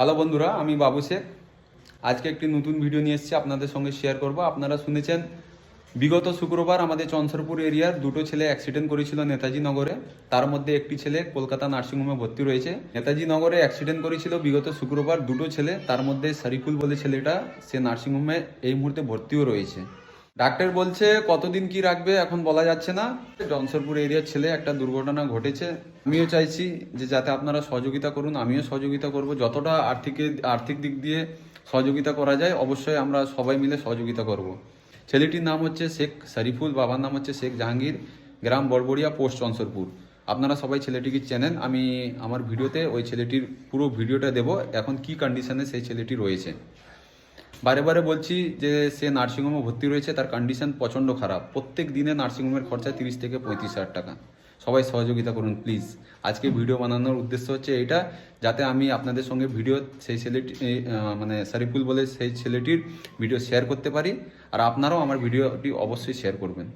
Hello বন্ধুরা, আমি বাবু শেখ। আজকে একটি নতুন ভিডিও নিয়ে এসেছি, আপনাদের সঙ্গে শেয়ার করব। আপনারা শুনেছেন, বিগত শুক্রবার আমাদের চন্সরপুর এরিয়ার দুটো ছেলে অ্যাক্সিডেন্ট করেছিল নেতাজি নগরে। তার মধ্যে একটি ছেলে কলকাতা নার্সিংহোমে ভর্তি রয়েছে। নেতাজি নগরে অ্যাক্সিডেন্ট করেছিল বিগত শুক্রবার দুটো ছেলে। তার মধ্যে শরিফুল বলে ছেলেটা, সে নার্সিংহোমে এই মুহূর্তে ভর্তিও রয়েছে। ডাক্তার বলছে কতদিন কি রাখবে এখন বলা যাচ্ছে না। জনসরপুর এরিয়ার ছেলে একটা দুর্ঘটনা ঘটেছে। আমিও চাইছি যে যাতে আপনারা সহযোগিতা করুন, আমিও সহযোগিতা করব। যতটা আর্থিক আর্থিক দিক দিয়ে সহযোগিতা করা যায়, অবশ্যই আমরা সবাই মিলে সহযোগিতা করব। ছেলেটির নাম হচ্ছে শেখ শরিফুল, বাবার নাম হচ্ছে শেখ জাহাঙ্গীর, গ্রাম বড়বড়িয়া, পোস্ট জনসরপুর আপনারা সবাই ছেলেটিকে চেনেন, আমি আমার ভিডিওতে ওই ছেলেটির পুরো ভিডিওটা দেব, এখন কি কন্ডিশনে সেই ছেলেটি রয়েছে। বারে বারে বলছি যে সে নার্সিংহোমে ভর্তি রয়েছে, তার কন্ডিশন প্রচণ্ড খারাপ। প্রত্যেক দিনে নার্সিংহোমের খরচা তিরিশ থেকে পঁয়ত্রিশ হাজার টাকা। সবাই সহযোগিতা করুন প্লিজ আজকে ভিডিও বানানোর উদ্দেশ্য হচ্ছে এটা যাতে আমি আপনাদের সঙ্গে ভিডিও সেই ছেলেটি মানে শরিফুল বলে সেই ছেলেটির ভিডিও শেয়ার করতে পারি, আর আপনারাও আমার ভিডিওটি অবশ্যই শেয়ার করবেন।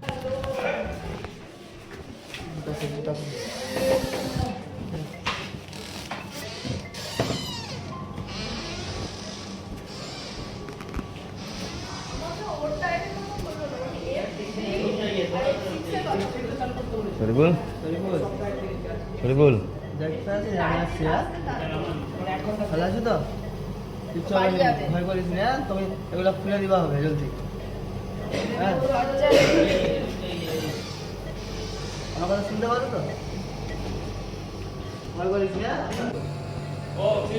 শরীফুল শরীফুল ভালো আছো তো চল ভয় করিস না? তুমি এগুলো খুলে দিবা হবে জলদি হ্যাঁ আমার শুনতে পারো তো ভয় করিস না ভয়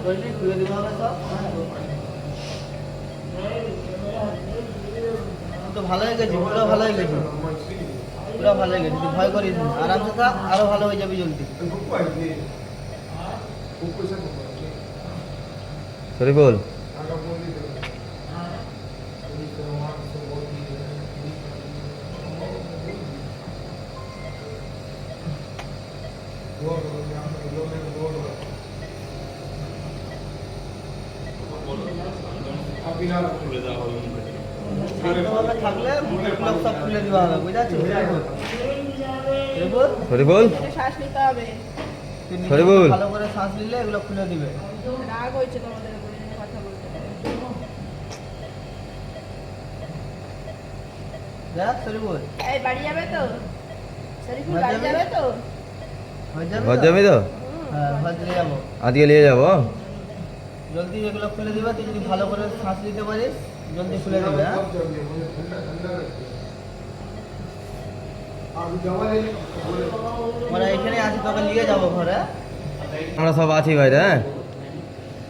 করিস নি? খুলে দিবা হবে সব ভালো হয়ে গেছে পুরো ভালো হয়ে গেছে। পুরো ভালো হয়ে গেছে তুই ভয় করিস না আরামসে থাক আরও ভালো হয়ে যাবে জলদি। থাকলে মুখগুলো সব খুলে দেওয়া হবে বুঝতে পারছ রিবুল শরীফুল একটু শ্বাস নিতে হবে তুই নিজে শরীফুল। ভালো করে শ্বাস নিলে এগুলো খুলে দিবে রাগ হয়েছে তোমাদের কথা বলতে দেখ শরীফুল এই বাড়ি যাবে তো শরীফুল বাড়ি বাড়ি যাবে? যাবে তো হয়ে যাবে তো? হ্যাঁ যাব আজকে নিয়ে যাব জলদি এগুলো খুলে দিবে তুই যদি ভালো করে শ্বাস নিতে পারিস জলদি খুলে দিবে হ্যাঁ? মানে এখানে আছি তোকে নিয়ে যাব ঘরে। আমরা সব আছি বাইরে হ্যাঁ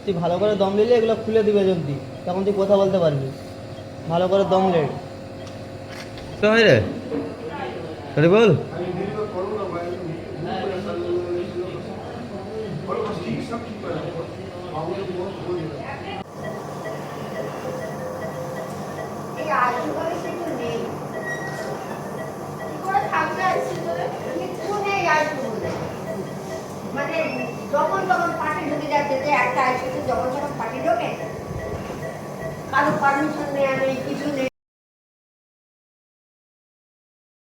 তুই ভালো করে দম নিলে এগুলো খুলে দিবে জলদি। তখন তুই কথা বলতে পারবি। ভালো করে দম লে তো হয় রে তো মানে যখন তখন পার্টি ঢুকে যাচ্ছে একটা আসছে যখন যখন পার্টি ঢোকে কারও পারমিশন নেই কিছু নেই।